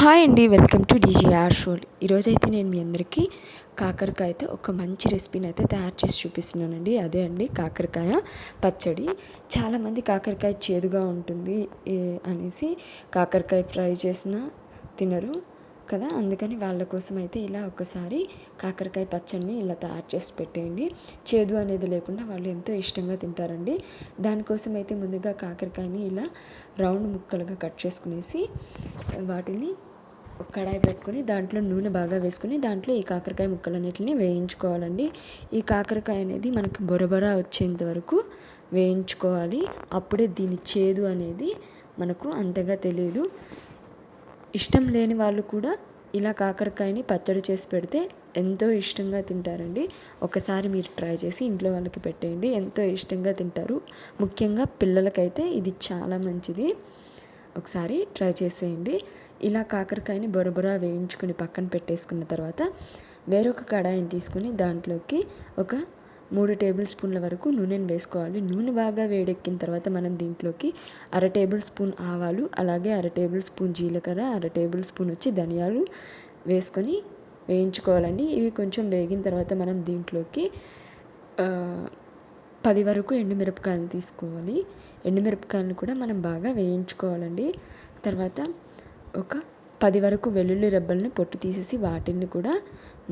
Hi అండి welcome to DGR shawl. ఈరోజైతే నేను మీ అందరికీ కాకరకాయతో ఒక మంచి రెసిపీని అయితే తయారు చేసి చూపిస్తున్నానండి. అదే అండి కాకరకాయ పచ్చడి. చాలామంది కాకరకాయ చేదుగా ఉంటుంది అనేసి కాకరకాయ ఫ్రై చేసిన తినరు. కదా? అందుకని వాళ్ళ కోసం అయితే ఇలా ఒకసారి కాకరకాయ పచ్చడిని ఇలా తయారు చేసి పెట్టేయండి. చేదు అనేది లేకుండా వాళ్ళు ఎంతో ఇష్టంగా తింటారండి. దానికోసం అయితే ముందుగా కాకరకాయని ఇలా రౌండ్ ముక్కలుగా కట్ చేసుకునేసి వాటిని కడాయి పెట్టుకుని దాంట్లో నూనె బాగా వేసుకుని దాంట్లో ఈ కాకరకాయ ముక్కలన్నిటిని వేయించుకోవాలండి. ఈ కాకరకాయ అనేది మనకి బొరబొర వచ్చేంత వరకు వేయించుకోవాలి. అప్పుడే దీని చేదు అనేది మనకు అంతగా తెలియదు ఇష్టం లేని వాళ్ళు కూడా ఇలా కాకరకాయని పచ్చడి చేసి పెడితే ఎంతో ఇష్టంగా తింటారండి. ఒకసారి మీరు ట్రై చేసి ఇంట్లో వాళ్ళకి పెట్టేయండి. ఎంతో ఇష్టంగా తింటారు. ముఖ్యంగా పిల్లలకైతే ఇది చాలా మంచిది. ఒకసారి ట్రై చేసేయండి. ఇలా కాకరకాయని బొరబొరా వేయించుకుని పక్కన పెట్టేసుకున్న తర్వాత వేరొక కడాయిని తీసుకుని దాంట్లోకి ఒక మూడు టేబుల్ స్పూన్ల వరకు నూనెను వేసుకోవాలి. నూనె బాగా వేడెక్కిన తర్వాత మనం దీంట్లోకి అర టేబుల్ స్పూన్ ఆవాలు అలాగే అర టేబుల్ స్పూన్ జీలకర్ర అర టేబుల్ స్పూన్ వచ్చి ధనియాలు వేసుకొని వేయించుకోవాలండి. ఇవి కొంచెం వేగిన తర్వాత మనం దీంట్లోకి పది వరకు ఎండుమిరపకాయలు తీసుకోవాలి. ఎండుమిరపకాయలను కూడా మనం బాగా వేయించుకోవాలండి. తర్వాత ఒక పది వరకు వెల్లుల్లి రెబ్బల్ని పొట్టు తీసేసి వాటిని కూడా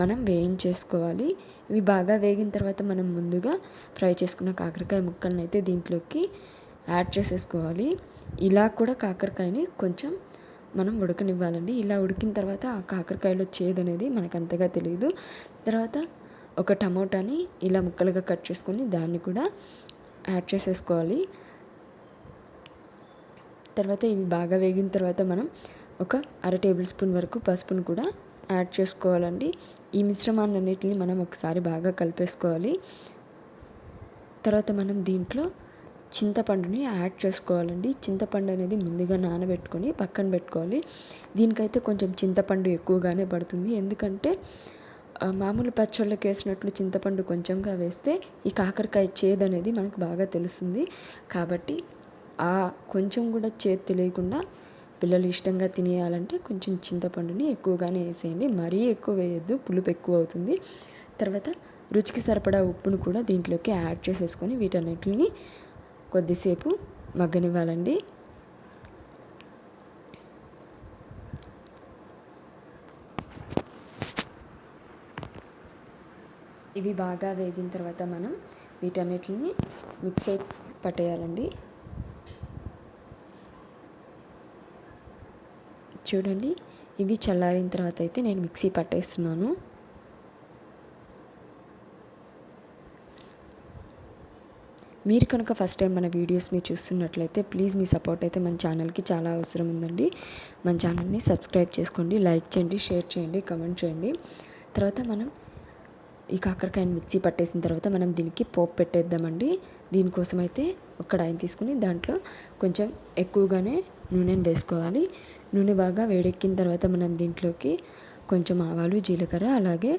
మనం వేయించేసుకోవాలి. ఇవి బాగా వేగిన తర్వాత మనం ముందుగా ఫ్రై చేసుకున్న కాకరకాయ ముక్కలను అయితే దీంట్లోకి యాడ్ చేసేసుకోవాలి. ఇలా కూడా కాకరకాయని కొంచెం మనం ఉడకనివ్వాలండి. ఇలా ఉడికిన తర్వాత ఆ కాకరకాయలో చేదు అనేది మనకు అంతగా తెలియదు తర్వాత ఒక టమోటాని ఇలా ముక్కలుగా కట్ చేసుకొని దాన్ని కూడా యాడ్ చేసేసుకోవాలి. తర్వాత ఇవి బాగా వేగిన తర్వాత మనం ఒక అర టేబుల్ స్పూన్ వరకు పసుపును కూడా యాడ్ చేసుకోవాలండి. ఈ మిశ్రమాన్నిన్నిటిని మనం ఒకసారి బాగా కలిపేసుకోవాలి. తర్వాత మనం దీంట్లో చింతపండుని యాడ్ చేసుకోవాలండి. చింతపండు అనేది ముందుగా నానబెట్టుకొని పక్కన పెట్టుకోవాలి. దీనికైతే కొంచెం చింతపండు ఎక్కువగానే పడుతుంది. ఎందుకంటే మామూలు పచ్చళ్ళకి వేసినట్లు చింతపండు కొంచెంగా వేస్తే ఈ కాకరకాయ చేదు అనేది మనకు బాగా తెలుస్తుంది. కాబట్టి ఆ కొంచెం కూడా చేదు తెలియకుండా పిల్లలు ఇష్టంగా తినేయాలంటే కొంచెం చింతపండుని ఎక్కువగానే వేసేయండి. మరీ ఎక్కువ వేయద్దు. పులుపు ఎక్కువ అవుతుంది. తర్వాత రుచికి సరిపడా ఉప్పును కూడా దీంట్లోకి యాడ్ చేసేసుకొని వీటన్నిటిని కొద్దిసేపు మగ్గనివ్వాలండి. ఇవి బాగా వేగిన తర్వాత మనం వీటన్నిటిని మిక్సీ పట్టేయాలండి. చూడండి. ఇవి చల్లారిన తర్వాత అయితే నేను మిక్సీ పట్టేస్తున్నాను. మీరు కనుక ఫస్ట్ టైం మన వీడియోస్ని చూస్తున్నట్లయితే ప్లీజ్ మీ సపోర్ట్ అయితే మన ఛానల్కి చాలా అవసరం ఉందండి. మన ఛానల్ని సబ్స్క్రైబ్ చేసుకోండి లైక్ చేయండి షేర్ చేయండి కమెంట్ చేయండి. తర్వాత మనం ఈ కాకరకాయని మిక్సీ పట్టేసిన తర్వాత మనం దీనికి పోపు పెట్టేద్దామండి. దీనికోసం అయితే ఒక కడాయిని తీసుకుని దాంట్లో కొంచెం ఎక్కువగానే నూనెను వేసుకోవాలి. నూనె బాగా వేడెక్కిన తర్వాత మనం దీంట్లోకి కొంచెం ఆవాలు జీలకర్ర అలాగే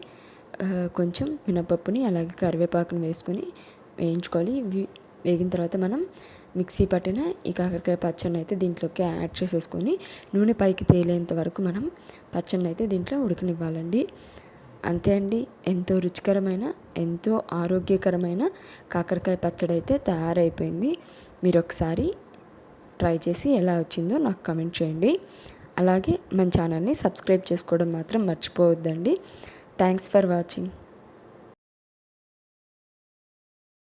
కొంచెం మినపప్పుని అలాగే కరివేపాకుని వేసుకొని వేయించుకోవాలి. వేగిన తర్వాత మనం మిక్సీ పట్టిన ఈ కాకరకాయ పచ్చడిని అయితే దీంట్లోకి యాడ్ చేసేసుకొని నూనె పైకి తేలేంత వరకు మనం పచ్చడిని అయితే దీంట్లో ఉడకనివ్వాలండి. అంతే అండి. ఎంతో రుచికరమైన ఎంతో ఆరోగ్యకరమైన కాకరకాయ పచ్చడి అయితే తయారైపోయింది. మీరు ఒకసారి ట్రై చేసి ఎలా వచ్చిందో నాకు కమెంట్ చేయండి. అలాగే మన ఛానల్ని సబ్స్క్రైబ్ చేసుకోవడం మాత్రం మర్చిపోవద్దండి. Thanks for watching